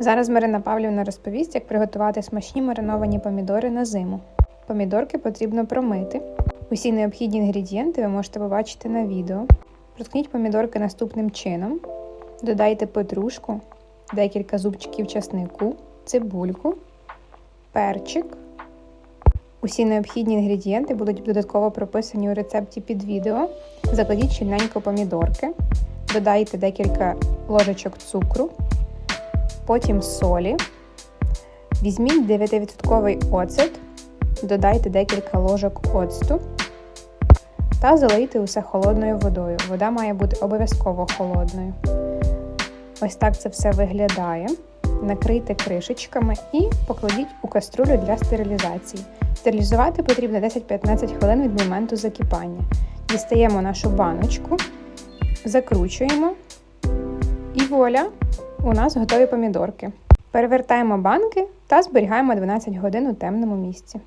Зараз Марина Павлівна розповість, як приготувати смачні мариновані помідори на зиму. Помідорки потрібно промити. Усі необхідні інгредієнти ви можете побачити на відео. Проткніть помідорки наступним чином: додайте петрушку, декілька зубчиків часнику, цибульку, перчик. Усі необхідні інгредієнти будуть додатково прописані у рецепті під відео. Закладіть щільненько помідорки, додайте декілька ложечок цукру, потім солі. Візьміть 9% оцет, додайте декілька ложок оцту та залийте усе холодною водою. Вода має бути обов'язково холодною. Ось так це все виглядає. Накрийте кришечками і покладіть у каструлю для стерилізації. Стерилізувати потрібно 10-15 хвилин від моменту закипання. Дістаємо нашу баночку, закручуємо і вуаля, у нас готові помідорки. Перевертаємо банки та зберігаємо 12 годин у темному місці.